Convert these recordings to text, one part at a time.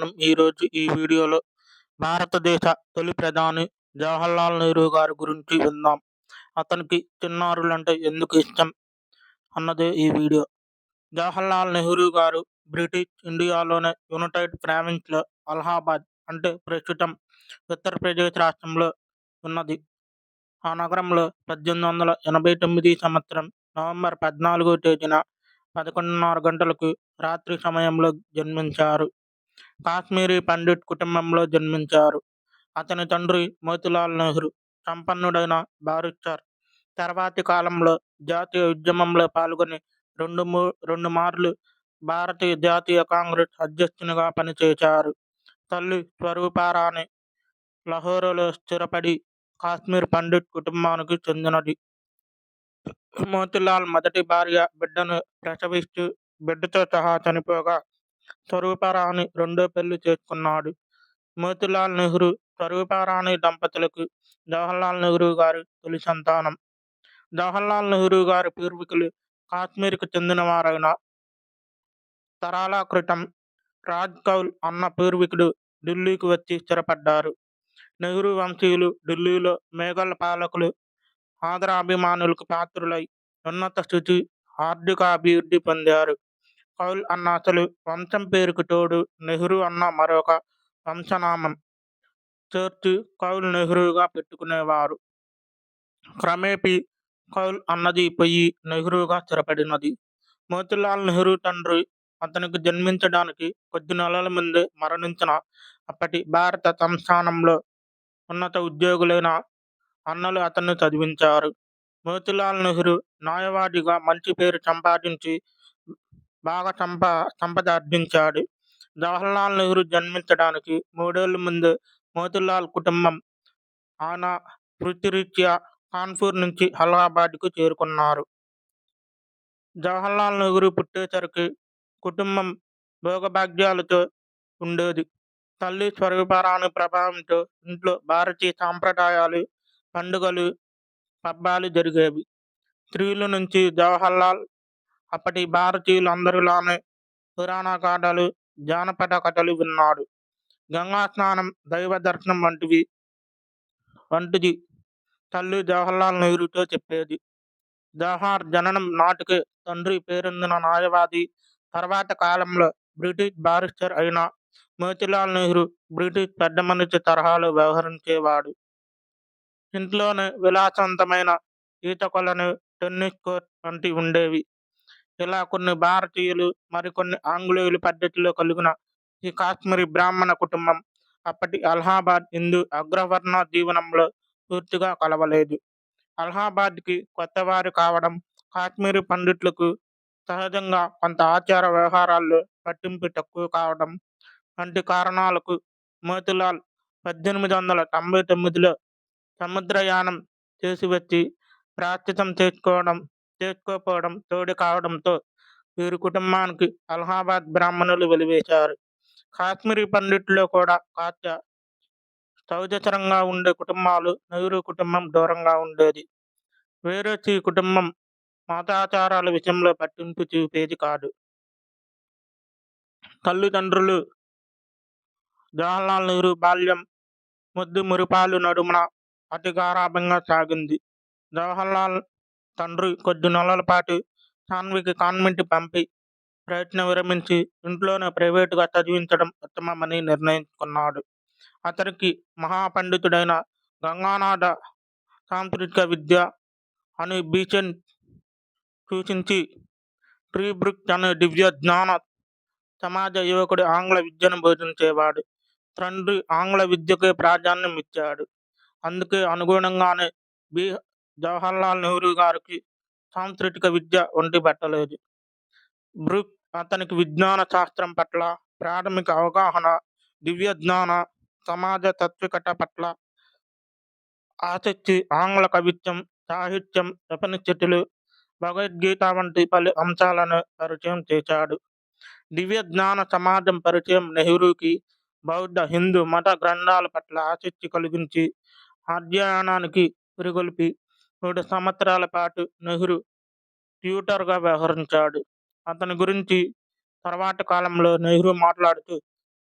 మనం ఈరోజు ఈ వీడియోలో భారతదేశ తొలి ప్రధాని జవహర్లాల్ నెహ్రూ గారి గురించి విందాం. అతనికి చిన్నారులంటే ఎందుకు ఇష్టం అన్నదే ఈ వీడియో. జవహర్లాల్ నెహ్రూ గారు బ్రిటిష్ ఇండియాలోనే యునైటెడ్ ప్రావిన్స్లో అలహాబాద్ అంటే ప్రస్తుతం ఉత్తరప్రదేశ్ రాష్ట్రంలో ఉన్నది. ఆ నగరంలో పద్దెనిమిది వందల ఎనభై తొమ్మిది సంవత్సరం నవంబర్ పద్నాలుగో తేదీన పదకొండున్నర గంటలకు రాత్రి సమయంలో జన్మించారు. కాశ్మీరీ పండిట్ కుటుంబంలో జన్మించారు. అతని తండ్రి మోతిలాల్ నెహ్రూ సంపన్నుడైన బారిస్టర్ తర్వాతి కాలంలో జాతీయ ఉద్యమంలో పాల్గొని రెండు మూ రెండు మార్లు భారతీయ జాతీయ కాంగ్రెస్ అధ్యక్షునిగా పనిచేశారు. తల్లి స్వరూపారాణి లహోరలో స్థిరపడి కాశ్మీర్ పండిట్ కుటుంబానికి చెందినది. మోతిలాల్ మొదటి భార్య బిడ్డను ప్రసవిస్తూ బిడ్డతో సహా చనిపోగా స్వరూపరాణి రెండో పెళ్ళి చేసుకున్నాడు. మోతిలాల్ నెహ్రూ స్వరూపరాణి దంపతులకు జవహర్లాల్ నెహ్రూ గారి తొలి సంతానం. జవహర్లాల్ నెహ్రూ గారి పూర్వీకులు కాశ్మీర్కు చెందినవారైన తరాల క్రితం రాజ్ కౌల్ అన్న పూర్వీకుడు ఢిల్లీకి వచ్చి స్థిరపడ్డారు. నెహ్రూ వంశీయులు ఢిల్లీలో మేఘల్ పాలకులు ఆదరాభిమానులకు పాత్రులై ఉన్నత స్థితి ఆర్థిక అభివృద్ధి పొందారు. కౌల్ అన్న అసలు వంశం పేరుకు తోడు నెహ్రూ అన్న మరొక వంశనామం. చేర్చి కౌల్ నెహ్రూగా పెట్టుకునేవారు. క్రమేపీ కౌల్ అన్నది పొయ్యి నెహ్రూగా స్థిరపడినది. మోతిలాల్ నెహ్రూ తండ్రి అతనికి జన్మించడానికి కొద్ది నెలల ముందే మరణించిన అప్పటి భారత సంస్థానంలో ఉన్నత ఉద్యోగులైన అన్నలు అతన్ని చదివించారు. మోతిలాల్ నెహ్రూ న్యాయవాదిగా మంచి పేరు సంపాదించి బాగా సంప సంపదార్జించాడు జవహర్లాల్ నెహ్రూ జన్మించడానికి మూడేళ్ళ ముందు మోతిలాల్ కుటుంబం ఆనా వృత్తిరీత్యా కాన్పూర్ నుంచి అలహాబాద్కు చేరుకున్నారు. జవహర్లాల్ నెహ్రూ పుట్టేసరికి కుటుంబం భోగభాగ్యాలతో ఉండేది. తల్లి స్వరూపరాణి ప్రభావంతో ఇంట్లో భారతీయ సాంప్రదాయాలు పండుగలు పబ్బాలు జరిగేవి. స్త్రీల నుంచి జవహర్లాల్ అప్పటి భారతీయులందరిలానే పురాణ గాథలు జానపద కథలు విన్నాడు. గంగా స్నానం దైవ దర్శనం వంటివి వంటిది తల్లి జవహర్లాల్ నెహ్రూతో చెప్పేది. జవహర్ జననం నాటికి తండ్రి పేరొందిన న్యాయవాది తర్వాత కాలంలో బ్రిటిష్ బారిస్టర్ అయిన మోతిలాల్ నెహ్రూ బ్రిటిష్ పెద్ద మనిషి తరహాలో వ్యవహరించేవాడు. ఇంట్లోనే విలాసవంతమైన ఈత కొలను టెన్నిస్ కోర్ట్ వంటి ఉండేవి. ఇలా కొన్ని భారతీయులు మరికొన్ని ఆంగ్లేయులు పద్ధతిలో కలిగిన ఈ కాశ్మీరీ బ్రాహ్మణ కుటుంబం అప్పటి అలహాబాద్ హిందూ అగ్రవర్ణ జీవనంలో పూర్తిగా కలవలేదు. అలహాబాద్కి కొత్తవారు కావడం కాశ్మీరీ పండిట్లకు సహజంగా కొంత ఆచార వ్యవహారాల్లో పట్టింపు తక్కువ కావడం వంటి కారణాలకు మోతిలాల్ పద్దెనిమిది వందల తొంభై తొమ్మిదిలో సముద్రయానం చేసి వచ్చి ప్రాశ్చితం చేసుకోవడం చేసుకోకపోవడం తోడు కావడంతో వీరి కుటుంబానికి అలహాబాద్ బ్రాహ్మణులు వెలివేశారు. కాశ్మీరీ పండిట్లో కూడా కాస్త సౌజసరంగా ఉండే కుటుంబాలు నెహ్రూ కుటుంబం దూరంగా ఉండేది. వేరొచ్చి కుటుంబం మతాచారాల విషయంలో పట్టింపు చూపేది కాదు. తల్లిదండ్రులు జవహర్లాల్ నెహ్రూ బాల్యం ముద్దు మురిపాలు నడుమున అతిగారాభంగా సాగింది. జవహర్లాల్ తండ్రి కొద్ది నెలల పాటు సాన్వికి కాన్వెంట్ పంపి ప్రయత్నం విరమించి ఇంట్లోనే ప్రైవేటుగా చదివించడం ఉత్తమమని నిర్ణయించుకున్నాడు. అతనికి మహాపండితుడైన గంగానాథ సాంస్కృతిక విద్య అని బీచెన్ సూచించి ట్రీబ్రిక్ అనే దివ్య జ్ఞాన సమాజ యువకుడు ఆంగ్ల విద్యను బోధించేవాడు. తండ్రి ఆంగ్ల విద్యకే ప్రాధాన్యం ఇచ్చాడు అందుకే అనుగుణంగానే బీ జవహర్లాల్ నెహ్రూ గారికి సాంస్కృతిక విద్య ఒంటి పట్టలేదు. బ్రూక్ అతనికి విజ్ఞాన శాస్త్రం పట్ల ప్రాథమిక అవగాహన దివ్య జ్ఞాన సమాజ తత్వికత పట్ల ఆసక్తి ఆంగ్ల కవిత్వం సాహిత్యం ఉపనిషత్తులు భగవద్గీత వంటి పలు అంశాలను పరిచయం చేశాడు. దివ్య జ్ఞాన సమాజం పరిచయం నెహ్రూకి బౌద్ధ హిందూ మత గ్రంథాల పట్ల ఆసక్తి కలిగించి అధ్యయనానికి పురిగొల్పి మూడు సంవత్సరాల పాటు నెహ్రూ ట్యూటర్గా వ్యవహరించాడు. అతని గురించి తర్వాత కాలంలో నెహ్రూ మాట్లాడుతూ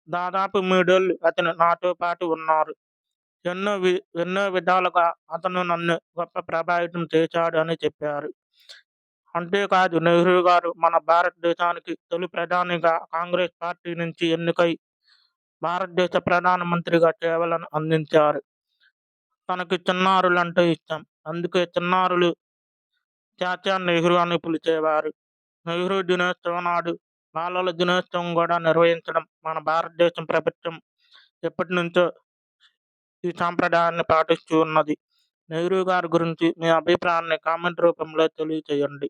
దాదాపు మూడేళ్ళు అతను నాతో పాటు ఉన్నారు. ఎన్నో వి ఎన్నో విధాలుగా అతను నన్ను గొప్ప ప్రభావితం చేశాడు అని చెప్పారు. అంతేకాదు నెహ్రూ గారు మన భారతదేశానికి తొలి ప్రధానిగా కాంగ్రెస్ పార్టీ నుంచి ఎన్నికై భారతదేశ ప్రధానమంత్రిగా సేవలను అందించారు. తనకి చిన్నారులంటే ఇష్టం. అందుకే చిన్నారులు చాచా నెహ్రూ అని పిలిచేవారు నెహ్రూ దినోత్సవం నాడు బాలల దినోత్సవం కూడా నిర్వహించడం మన భారతదేశం ప్రభుత్వం ఎప్పటి నుంచో ఈ సాంప్రదాయాన్ని పాటిస్తూ ఉన్నది. నెహ్రూ గారి గురించి మీ అభిప్రాయాన్ని కామెంట్ రూపంలో తెలియచేయండి.